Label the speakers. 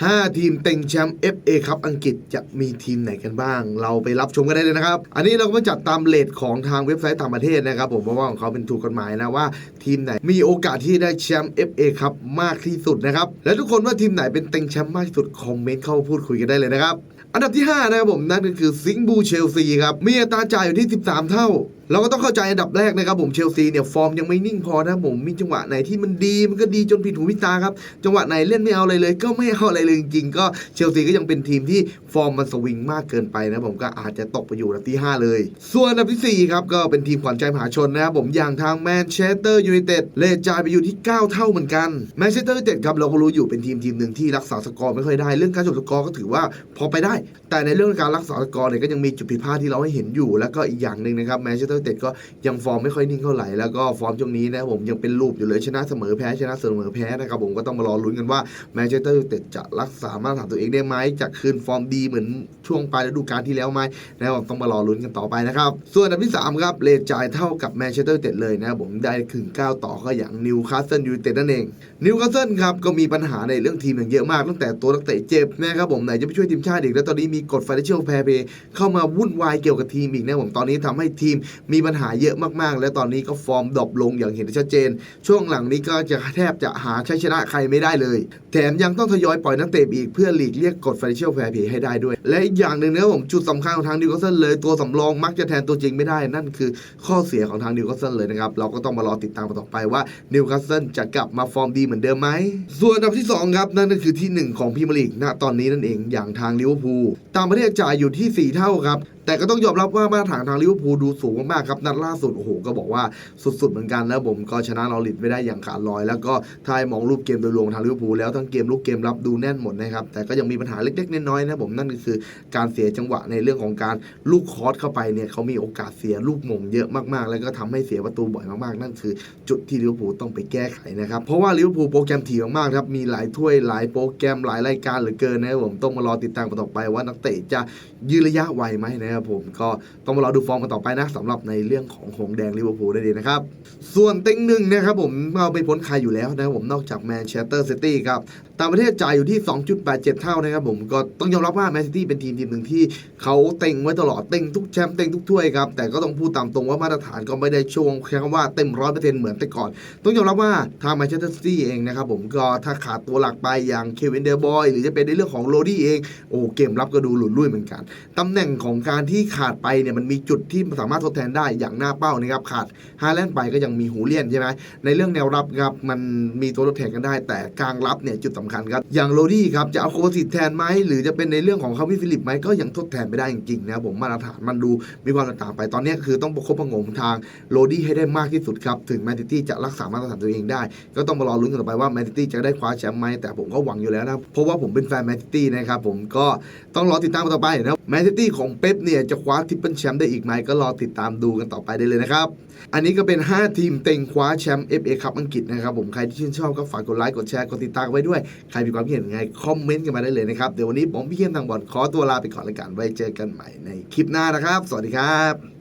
Speaker 1: 5 ทีมเต็งแชมป์ FA ครับอังกฤษจะมีทีมไหนกันบ้าง เราไปรับชมกันได้เลยนะครับ อันนี้เราก็มาจัดตามเลทของทางเว็บไซต์ต่างประเทศนะครับผมเพราะว่าของเขาเป็นถูกกฎหมายนะว่าทีมไหนมีโอกาสที่ได้แชมป์ FA ครับมากที่สุดนะครับ และทุกคนว่าทีมไหนเป็นเต็งแชมป์มากที่สุดคอมเมนต์เข้าพูดคุยกันได้เลยนะครับ อันดับที่ 5 นะครับผมนั่นก็คือซิงบูเชลซีครับมีอัตราจ่ายอยู่ที่ 13 เท่า เราก็ต้องเข้าใจอันดับแรกนะครับผมเชลซีเนี่ยฟอร์มยังไม่นิ่งพอนะผมมีจังหวะไหนที่มันดีมันก็ดีจนผิดหูผิดตาครับจังหวะไหนเล่นไม่เอาอะไรเลย ก็ไม่เอาอะไรเลยจริงๆก็เชลซีก็ยังเป็นทีมที่ฟอร์มมันสวิงมากเกินไปนะผมก็อาจจะตกไปอยู่อันดับที่ 5 เลย ส่วนอันดับทีสี่4ครับก็เป็นทีมขวัญใจมหาชนนะครับผมอย่างทางแมนเชสเตอร์ยูไนเต็ดเลทจ่ายไปอยู่ที่ 9 เท่าเหมือนกันแมนเชสเตอร์ยูไนเต็ดครับเราก็รู้อยู่เป็นทีมทีมหนึ่งที่รักษาสกอร์ไม่ค่อยได้ เรื่องการจบสกอร์ก็ถือว่าพอไปได้ แต่ในเรื่องการรักษาสกอร์เนี่ยก็ยังมีจุดผิดพลาดที่เราให้เห็นอยู่ แล้วก็อีกอย่างหนึ่งนะครับแมนเชสเตอร์เต็ดก็ยังฟอร์มไม่ค่อยนิ่งเท่าไหร่แล้วก็ฟอร์มช่วงนี้นะผมยังเป็นรูปอยู่เลยชนะเสมอแพ้ชนะเสมอแพ้นะครับผมก็ต้องมารอลุ้นกันว่าแมนเชสเตอร์ยูไนเต็ดจะรักษามาตรฐานตัวเองได้ไหมจะคืนฟอร์มดีเหมือนช่วงปลายฤดูกาลที่แล้วไหมนะครับผมต้องมารอลุ้นกันต่อไปนะครับส่วนอันดับที่สามครับเลทจ่ายเท่ากับแมนเชสเตอร์ยูไนเต็ดเลยนะครับผมได้ถึงก้าต่อก็อย่างนิวคาสเซิลยูไนเต็ดนั่นเองนิวคาสเซิลครับก็มีปัญหาในเรื่องทีมอย่างเยอะมากตั้งแต่ตัวนักเตะเจ็บนะครับผมไหนจะไปช่วยทีมชาติอีกแล้วตอนนี้มีกฎ financial fair play เข้ามาวุ่นวายเกี่ยวกับทีมอีกนะผมตอนนี้ทำให้ทีมมีปัญหาเยอะมากๆ และตอนนี้ก็ฟอร์มดรอปลงอย่างเห็นได้ชัดเจน ช่วงหลังนี้ก็จะแทบจะหาชัยชนะใครไม่ได้เลย แถมยังต้องทยอยปล่อยนักเตะอีกเพื่อหลีกเลี่ยงกฎ financial fair play ให้ได้ด้วย และอีกอย่างหนึ่งนะผมจุดสำคัญของทางนิวคาสเซิลเลยตัวสำรองมักจะแทนตัวจริงไม่ได้นั่นคือข้อเสียของทางนิวคาสเซิลเลยนะครับเราก็ต้องมารอติดตามต่อไปว่านิวคาสเซิลจะกลับมาฟอร์มดีเหมือนเดิมไหมส่วนอันดับที่สองครับนั่นก็คือที่หนึ่งของพรีเมียร์ลีกณตอนนี้นั่นเองอย่างทางลิเวอร์พูลตางประเทศจ่ายอยู่ที่สี่เท่าครับ แต่ก็ต้องยอมรับว่ามาตรฐานทางลิเวอร์พูลดูสูงมากๆครับ นัดล่าสุด โอ้โห ก็บอกว่าสุดๆเหมือนกันแล้วผมก็ชนะนอริดไม่ได้อย่างขาดลอย แล้วก็ถ้าให้มองรูปเกมโดยรวมทางลิเวอร์พูลแล้วทั้งเกมลุกเกมรับดูแน่นหมดนะครับ แต่ก็ยังมีปัญหาเล็กๆน้อยๆนะผมนั่นก็คือการเสียจังหวะในเรื่องของการลูกคอร์สเข้าไปเนี่ยเขามีโอกาสเสียลูกมงเยอะมากๆ แล้วก็ทำให้เสียประตูบ่อยมากๆ นั่นคือ จุดที่ลิเวอร์พูลต้องไปแก้ไขนะครับเพราะว่าลิเวอร์พูลโปรแกรมถี่มากๆครับมีหลายถ้วยหลายโปรแกรมหลายรายการเหลือเกินนะครับผมต้องมารอติดตามกันต่อไปว่านักเตะจะยืนระยะไหวไหมนะครับผมก็ต้องมารอดูฟอร์มกันต่อไปนะสำหรับในเรื่องของหงแดงลิเวอร์พูลได้ดีนะครับ ส่วนเต็งหนึ่งนะครับผมเราไปพ้นใครอยู่แล้วนะครับผมนอกจากแมนเชสเตอร์ซิตี้ครับต่างประเทศจ่ายอยู่ที่ 2.87 เท่านะครับผมก็ต้องยอมรับว่าแมนซิตี้เป็นทีมทีมหนึ่งที่เขาเต็งไว้ตลอดเต็งทุกแชมป์เต็งทุกถ้วยครับแต่ก็ต้องพูดตามตรงว่ามาตรฐานก็ไม่ได้ช่วงแค่ว่าเต็มร้อยเปอร์เซ็นต์เหมือนแต่ก่อน ต้องยอมรับว่าทางแมนเชสเตอร์ซิตี้เองนะครับผมก็ถ้าขาดตัวหลักไปอย่างเควินเดอร์บอยหรือจะเป็นในเรื่องของโรดี้เองโอ้เกมรับก็ดูหลุดลุ่ยเหมือนกันตำแหน่งของการที่ขาดไปเนี่ยมันมีจุดที่สามารถทดแทนได้อย่างหน้าเป้านะครับขาดฮาแลนด์ไปก็ยังมีหูเลียนใช่ไหมในเรื่องแนวรับครับมันมีตัวทดแทนกันได้ แต่กลางรับเนี่ยจุดสำคัญครับอย่างโรดี้ครับจะเอาโคสิตแทนไหมหรือจะเป็นในเรื่องของคาวิฟิลิปไหมก็ยังทดแทนไม่ได้จริงๆนะครับผมมาตรฐานมันดูมีความต่างไปตอนนี้คือต้องประคบประงมทางโรดี้ให้ได้มากที่สุดครับถึงแมนซิตี้จะรักษามาตรฐานตัวเองได้ ก็ต้องมารอลุ้นกันต่อไปว่าแมนซิตี้จะได้คว้าแชมป์ไหมแต่ผมก็หวังอยู่แล้วนะเพราะว่าผมเป็นแฟนแมนซิตี้นะครับผมก็ต้องรอติดตามต่อไปนะแมนซิตี้ของเป๊ปเนี่ยจะคว้าทิปเปิลแชมป์ได้อีกไหมก็รอติดตามดูกันต่อไปได้เลยนะครับ อันนี้ก็เป็น 5 ทีมเต็งคว้าแชมป์ FA คัพอังกฤษนะครับผมใครที่ชื่นชอบก็ฝากกดไลค์กดแชร์กดติดตามไว้ด้วย ใครมีความคิดเห็นยังไงคอมเมนต์กันมาได้เลยนะครับเดี๋ยววันนี้ผมพี่เข้มทางบอลขอตัวลาไปก่อนละกันไว้เจอกันใหม่ในคลิปหน้านะครับ สวัสดีครับ